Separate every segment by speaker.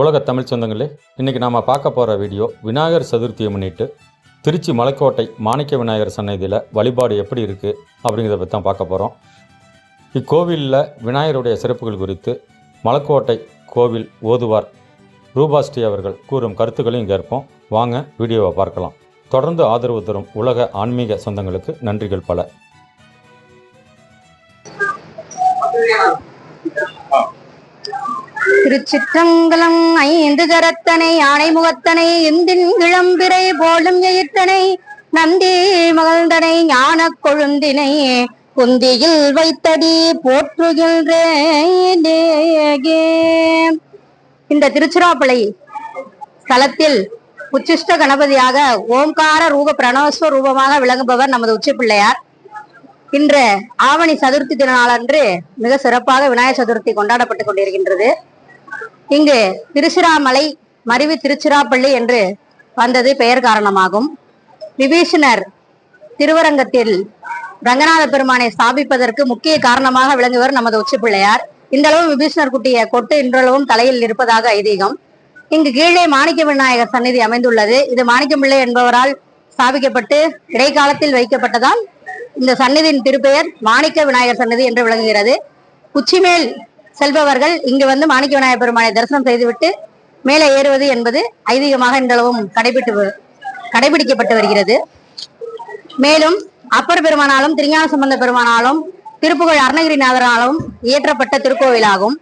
Speaker 1: உலக தமிழ் சொந்தங்களே இன்றைக்கி நாம் பார்க்க போகிற வீடியோ விநாயகர் சதுர்த்தியை முன்னிட்டு திருச்சி மலைக்கோட்டை மாணிக்க விநாயகர் சன்னதியில் வழிபாடு எப்படி இருக்குது அப்படிங்கிறத பற்றி தான் பார்க்க போகிறோம் இக்கோவிலில் விநாயகருடைய சிறப்புகள் குறித்து மலைக்கோட்டை கோவில் ஓதுவார் ரூபாஸ்ரீ அவர்கள் கூறும் கருத்துக்களையும் கேட்போம் வாங்க வீடியோவை பார்க்கலாம். தொடர்ந்து ஆதரவு தரும் உலக ஆன்மீக சொந்தங்களுக்கு நன்றிகள் பல.
Speaker 2: திருச்சிற்றங்கலம் ஐந்து கரத்தனை யானை முகத்தனை இந்தின் இளம்பிறை போலும் எயித்தனை நந்தி மகழ்ந்தனை ஞான கொழுந்தினை குந்தியில் வைத்தடி போற்றுகின்றேன். இந்த திருச்சிராப்பள்ளி ஸ்தலத்தில் உச்சிஷ்ட கணபதியாக ஓம்கார ரூப பிரணவஸ்வ ரூபமாக விளங்குபவர் நமது உச்சி பிள்ளையார் இன்று ஆவணி சதுர்த்தி திருநாளன்று மிக சிறப்பாக விநாயகர் சதுர்த்தி கொண்டாடப்பட்டுக் கொண்டிருக்கின்றது. இங்கு திருச்சிராமலை மருவி திருச்சிராப்பள்ளி என்று வந்தது பெயர் காரணமாகும். விபீஷணர் திருவரங்கத்தில் ரங்கநாத பெருமானை ஸ்தாபிப்பதற்கு முக்கிய காரணமாக விளங்குவர் நமது உச்சி பிள்ளையார். இந்த அளவு விபீஷணர் குட்டிய கொட்டு இன்றளவும் தலையில் இருப்பதாக ஐதீகம். இங்கு கீழே மாணிக்க விநாயகர் சந்நிதி அமைந்துள்ளது. இது மாணிக்கம்பிள்ளை என்பவரால் ஸ்தாபிக்கப்பட்டு இடைக்காலத்தில் வைக்கப்பட்டதால் இந்த சந்நிதியின் திருப்பெயர் மாணிக்க விநாயகர் சந்நிதி என்று விளங்குகிறது. உச்சிமேல் செல்பவர்கள் இங்கு வந்து மாணிக்க விநாயகர் பெருமானை தரிசனம் செய்துவிட்டு மேலே ஏறுவது என்பது ஐதீகமாக இன்றளவும் கடைபிட்டு கடைபிடிக்கப்பட்டு வருகிறது. மேலும் அப்பர் பெருமானாலும் திருஞான சம்பந்த பெருமானாலும் திருப்புகழ் அருணகிரிநாதராலும் இயற்றப்பட்ட திருக்கோவிலாகும்.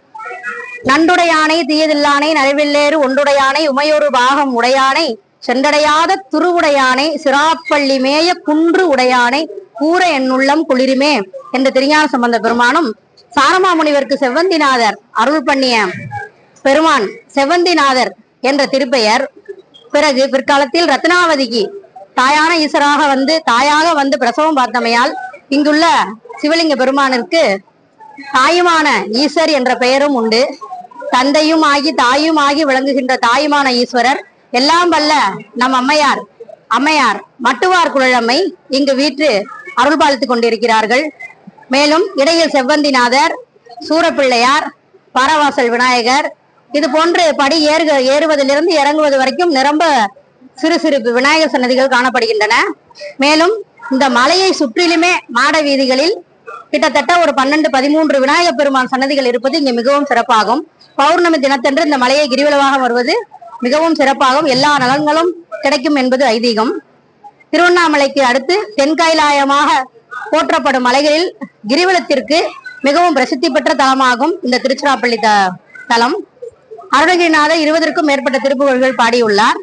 Speaker 2: நண்டுடையானை தீயதில்லானை நடுவெள்ளேறு ஒன்றுடையானை உமையொரு பாகம் உடையானை சென்றடையாத துருவுடையானை சிராப்பள்ளி மேய குன்று உடையானை கூற என்னுள்ளம் குளிருமே என்ற திருஞான சம்பந்த பெருமானும் சாரமாமுனிவருக்கு செவ்வந்திநாதர் அருள் பண்ணிய பெருமான் செவ்வந்திநாதர் என்ற திருப்பெயர். பிறகு பிற்காலத்தில் ரத்னாவதிக்கு தாயான ஈஸ்வராக வந்து தாயாக வந்து பிரசவம் பார்த்தமையால் இங்குள்ள சிவலிங்க பெருமானிற்கு தாயுமான ஈஸ்வர் என்ற பெயரும் உண்டு. தந்தையும் ஆகி தாயும் ஆகி விளங்குகின்ற தாயுமான ஈஸ்வரர் எல்லாம் வல்ல நம் அம்மையார் அம்மையார் மட்டுவார் குழலம்மை இங்கு வீற்று அருள் பாலித்துக் கொண்டிருக்கிறார்கள். மேலும் இடையில் செவ்வந்திநாதர் சூரப்பிள்ளையார் பரவாசல் விநாயகர் இது போன்று படி ஏறுக ஏறுவதிலிருந்து இறங்குவது வரைக்கும் நிரம்ப சிறு சிறு விநாயகர் சன்னதிகள் காணப்படுகின்றன. மேலும் இந்த மலையை சுற்றிலுமே மாட வீதிகளில் கிட்டத்தட்ட ஒரு பன்னெண்டு பதிமூன்று விநாயகர் பெருமான் சன்னதிகள் இருப்பது இங்கு மிகவும் சிறப்பாகும். பௌர்ணமி தினத்தன்று இந்த மலையை கிரிவலமாக வருவது மிகவும் சிறப்பாகும். எல்லா நலன்களும் கிடைக்கும் என்பது ஐதீகம். திருவண்ணாமலைக்கு அடுத்து தென்காயிலாயமாக போற்றப்படும் மலைகளில் கிரிவலத்திற்கு மிகவும் பிரசித்தி பெற்ற தலமாகும் இந்த திருச்சிராப்பள்ளி த தலம். அருணகிரிநாதர் இருபதற்கும் மேற்பட்ட திருப்புகழ்கள் பாடியுள்ளார்.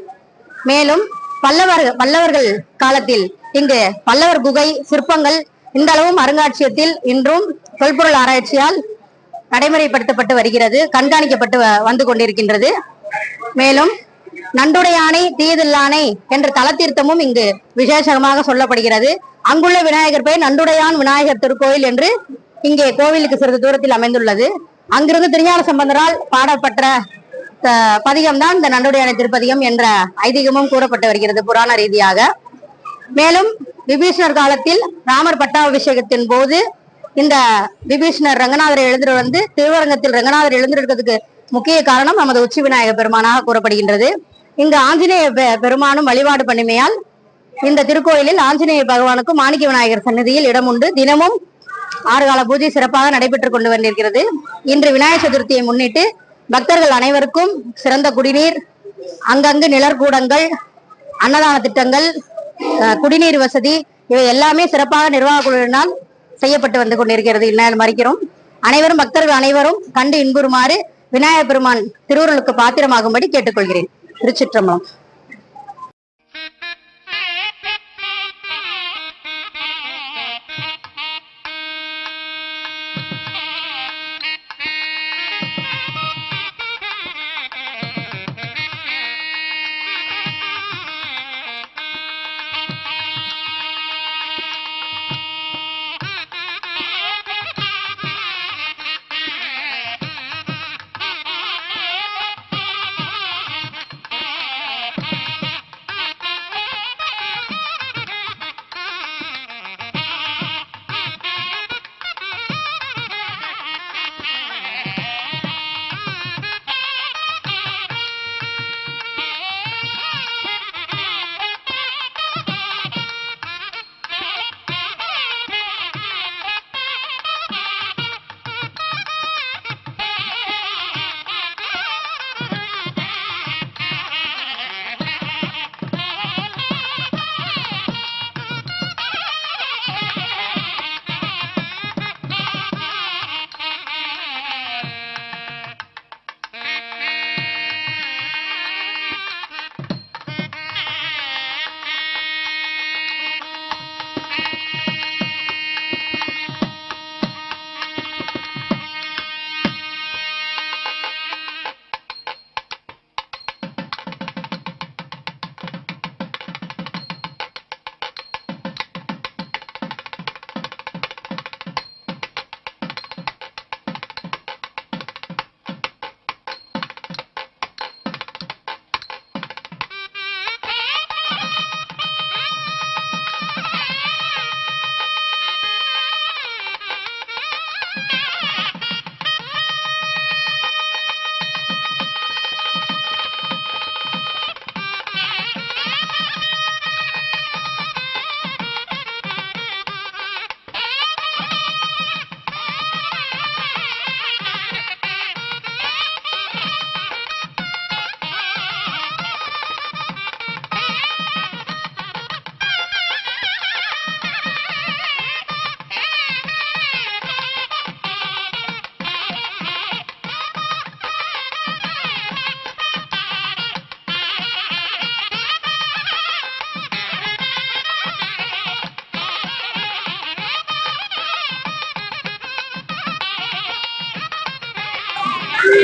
Speaker 2: மேலும் பல்லவர் பல்லவர்கள் காலத்தில் இங்கு பல்லவர் குகை சிற்பங்கள் இந்த அளவும் அருங்காட்சியகத்தில் இன்றும் தொல்பொருள் ஆராய்ச்சியால் நடைமுறைப்படுத்தப்பட்டு வருகிறது கண்காணிக்கப்பட்டு வந்து கொண்டிருக்கின்றது. மேலும் நண்டுடையானை தீதில்லானை என்ற தலத்தீர்த்தமும் இங்கு விசேஷமாக சொல்லப்படுகிறது. அங்குள்ள விநாயகர் பெயர் நண்டுடையான் விநாயகர் திருக்கோயில் என்று இங்கே கோவிலுக்கு சிறிது தூரத்தில் அமைந்துள்ளது. அங்கிருந்து திருஞான சம்பந்தரால் பாடப்பட்ட பதிகம் தான் இந்த நண்டுடையானை திருப்பதிகம் என்ற ஐதீகமும் கூறப்பட்டு வருகிறது புராண ரீதியாக. மேலும் விபீஷணர் காலத்தில் ராமர் பட்டாபிஷேகத்தின் போது இந்த விபீஷணர் ரங்கநாதரை எழுந்துட்டு வந்து திருவரங்கத்தில் ரங்கநாதர் எழுந்திருக்கிறதுக்கு முக்கிய காரணம் நமது உச்சி விநாயகர் பெருமானாக கூறப்படுகின்றது. இங்கு ஆஞ்சநேய பெருமானும் வழிபாடு பண்ணிமையால் இந்த திருக்கோயிலில் ஆஞ்சநேய பகவானுக்கும் மாணிக்க விநாயகர் சன்னதியில் இடம் உண்டு. தினமும் ஆறு கால பூஜை சிறப்பாக நடைபெற்றுக் கொண்டு வந்திருக்கிறது. இன்று விநாயகர் சதுர்த்தியை முன்னிட்டு பக்தர்கள் அனைவருக்கும் சிறந்த குடிநீர் அங்கங்கு நிழற்கூடங்கள் அன்னதான திட்டங்கள் குடிநீர் வசதி இவை எல்லாமே சிறப்பாக நிர்வாக குழுவினால் செய்யப்பட்டு வந்து கொண்டிருக்கிறது. இந்நாள் மறிக்கிறோம். அனைவரும் பக்தர்கள் அனைவரும் கண்டு இன்புறுமாறு விநாயகர் பெருமான் திருவுருளுக்கு பாத்திரமாகும்படி கேட்டுக்கொள்கிறேன். திருச்சிற்றம்பலம்.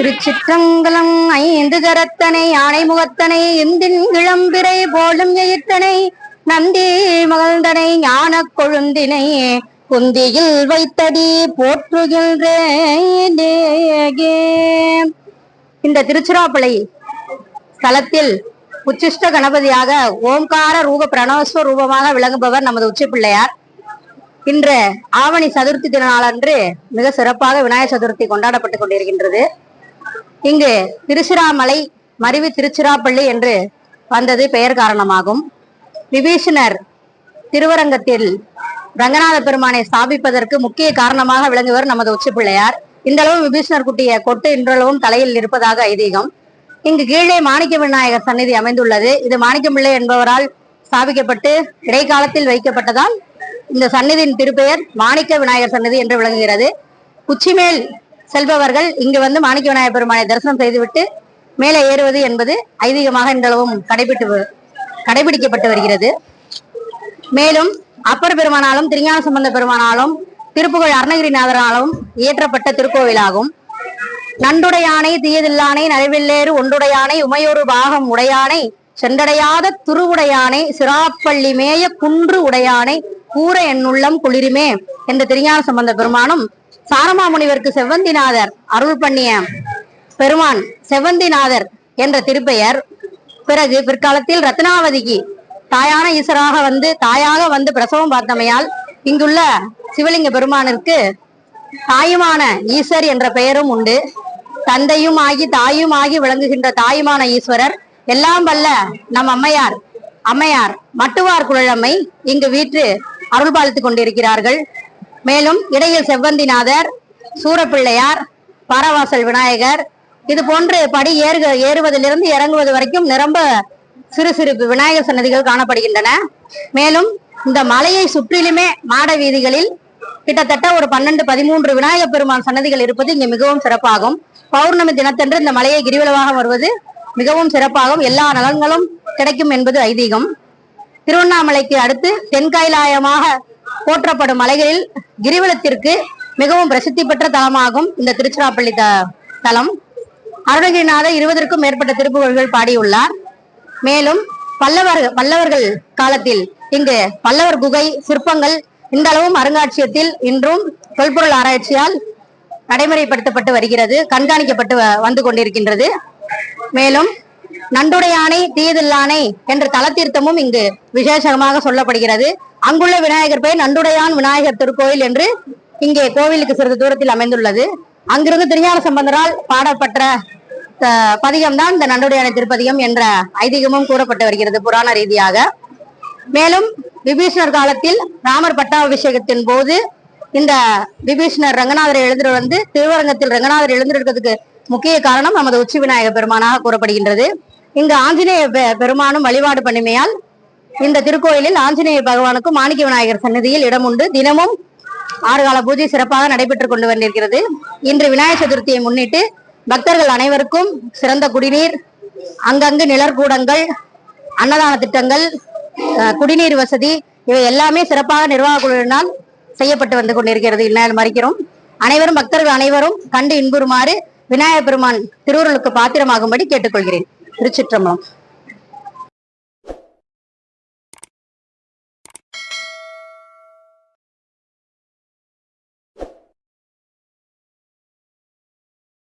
Speaker 2: திருச்சிற்றங்கலம் ஐந்து கரத்தனை யானை முகத்தனை இந்தின் இளம்பிறை போலும் எயிற்றனை நந்தி மகழ்ந்தனை ஞான கொழுந்தினை குந்தியில் வைத்தடி போற்றுகின்றேன் இந்த திருச்சிராப்பள்ளி ஸ்தலத்தில் உச்சிஷ்ட கணபதியாக ஓம்கார ரூப பிரணவஸ்வ ரூபமாக விளங்குபவர் நமது உச்சி பிள்ளையார் இன்று ஆவணி சதுர்த்தி திருநாளன்று மிக சிறப்பாக விநாயகர் சதுர்த்தி கொண்டாடப்பட்டுக் கொண்டிருக்கின்றது. இங்கு திருச்சிராமலை மருவி திருச்சிராப்பள்ளி என்று வந்தது பெயர் காரணமாகும். விபீஷணர் திருவரங்கத்தில் ரங்கநாத பெருமானை ஸ்தாபிப்பதற்கு முக்கிய காரணமாக விளங்குவர் நமது உச்சி பிள்ளையார். இந்த அளவு விபீஷணர் குட்டிய கொட்டு இன்றளவும் தலையில் இருப்பதாக ஐதீகம். இங்கு கீழே மாணிக்க விநாயகர் சந்நிதி அமைந்துள்ளது. இது மாணிக்கமில்லை என்பவரால் ஸ்தாபிக்கப்பட்டு இடைக்காலத்தில் வைக்கப்பட்டதால் இந்த சந்நிதியின் திருப்பெயர் மாணிக்க விநாயகர் சந்நிதி என்று விளங்குகிறது. உச்சிமேல் செல்பவர்கள் இங்கு வந்து மாணிக்க விநாயகர் பெருமானை தரிசனம் செய்துவிட்டு மேலே ஏறுவது என்பது ஐதீகமாக இன்றளவும் கடைபிட்டு கடைபிடிக்கப்பட்டு வருகிறது. மேலும் அப்பர் பெருமானாலும் திருஞான சம்பந்த பெருமானாலும் திருப்புகழ் அருணகிரிநாதராலும் இயற்றப்பட்ட திருக்கோவிலாகும். நண்டுடையானை தீயதில்லானை நரைவெள்ளேறு ஒன்றுடையானை உமையொரு பாகம் உடையானை சென்றடையாத துருவுடையானை சிராப்பள்ளி மேய குன்று உடையானை கூற என்னுள்ளம் குளிருமே என்ற திருஞான சம்பந்த பெருமானும் சாரமாமுனிவருக்கு செவ்வந்திநாதர் அருள் பண்ணிய பெருமான் செவ்வந்திநாதர் என்ற திருப்பெயர். பிறகு பிற்காலத்தில் ரத்னாவதிக்கு தாயான ஈஸ்வராக வந்து தாயாக வந்து பிரசவம் பார்த்தமையால் இங்குள்ள சிவலிங்க பெருமானிற்கு தாயுமான ஈஸ்வர் என்ற பெயரும் உண்டு. தந்தையும் ஆகி தாயும் ஆகி விளங்குகின்ற தாயுமான ஈஸ்வரர் எல்லாம் வல்ல நம் அம்மையார் அம்மையார் மட்டுவார் குழலம்மை இங்கு வீற்று அருள் பாலித்துக் கொண்டிருக்கிறார்கள். மேலும் இடையில் செவ்வந்திநாதர் சூரப்பிள்ளையார் பாரவாசல் விநாயகர் இது போன்று படி ஏறுக ஏறுவதிலிருந்து இறங்குவது வரைக்கும் நிரம்ப சிறு சிறு விநாயகர் சன்னதிகள் காணப்படுகின்றன. மேலும் இந்த மலையை சுற்றிலுமே மாட வீதிகளில் கிட்டத்தட்ட ஒரு பன்னெண்டு பதிமூன்று விநாயகர் பெருமான் சன்னதிகள் இருப்பது இங்கு மிகவும் சிறப்பாகும். பௌர்ணமி தினத்தன்று இந்த மலையை கிரிவலமாக வருவது மிகவும் சிறப்பாகும். எல்லா நலன்களும் கிடைக்கும் என்பது ஐதீகம். திருவண்ணாமலைக்கு அடுத்து தென்கைலாயமாக போற்றப்படும் மலைகளில் கிரிவலத்திற்கு மிகவும் பிரசித்தி பெற்ற தலமாகும் இந்த திருச்சிராப்பள்ளி த தலம். அருணகிரிநாதர் இருபதற்கும் மேற்பட்ட திருப்புகழ்கள் பாடியுள்ளார். மேலும் பல்லவர்கள் பல்லவர்கள் காலத்தில் இங்கு பல்லவர் குகை சிற்பங்கள் இந்த அளவும் அருங்காட்சியகத்தில் இன்றும் தொல்பொருள் ஆராய்ச்சியால் நடைமுறைப்படுத்தப்பட்டு வருகிறது கண்காணிக்கப்பட்டு வந்து கொண்டிருக்கின்றது. மேலும் நண்டுடையானை தீயதில்லானை என்ற தலத்தீர்த்தமும் இங்கு விசேஷமாக சொல்லப்படுகிறது. அங்குள்ள விநாயகர் பெயர் நண்டுடையான் விநாயகர் திருக்கோயில் என்று இங்கே கோவிலுக்கு சிறிது தூரத்தில் அமைந்துள்ளது. அங்கிருந்து திருஞான சம்பந்தரால் பாடப்பட்ட பதிகம் தான் இந்த நண்டுடையான திருப்பதிகம் என்ற ஐதீகமும் கூறப்பட்டு வருகிறது புராண ரீதியாக. மேலும் விபீஷணர் காலத்தில் ராமர் பட்டாபிஷேகத்தின் போது இந்த விபீஷ்ணர் ரங்கநாதரை எழுந்துட்டு வந்து திருவரங்கத்தில் ரங்கநாதர் எழுந்திருக்கிறதுக்கு முக்கிய காரணம் நமது உச்சி விநாயகர் பெருமானாக கூறப்படுகின்றது. இங்கு ஆஞ்சநேய பெ- பெருமானும் வழிபாடு பண்ணிமையால் இந்த திருக்கோயிலில் ஆஞ்சநேய பகவானுக்கும் மாணிக்க விநாயகர் சன்னதியில் இடம் உண்டு. தினமும் ஆறு கால பூஜை சிறப்பாக நடைபெற்றுக் கொண்டு வந்திருக்கிறது. இன்று விநாயகர் சதுர்த்தியை முன்னிட்டு பக்தர்கள் அனைவருக்கும் சிறந்த குடிநீர் அங்கங்கு நிழற்கூடங்கள் அன்னதான திட்டங்கள் குடிநீர் வசதி இவை எல்லாமே சிறப்பாக நிர்வாக குழுவினால் செய்யப்பட்டு வந்து கொண்டிருக்கிறது. இந்நாள் மறிக்கிறோம். அனைவரும் பக்தர்கள் அனைவரும் கண்டு இன்புறுமாறு விநாயகர் பெருமான் திருவுருளுக்கு பாத்திரமாகும்படி கேட்டுக்கொள்கிறேன். திருச்சிற்றம்பலம்.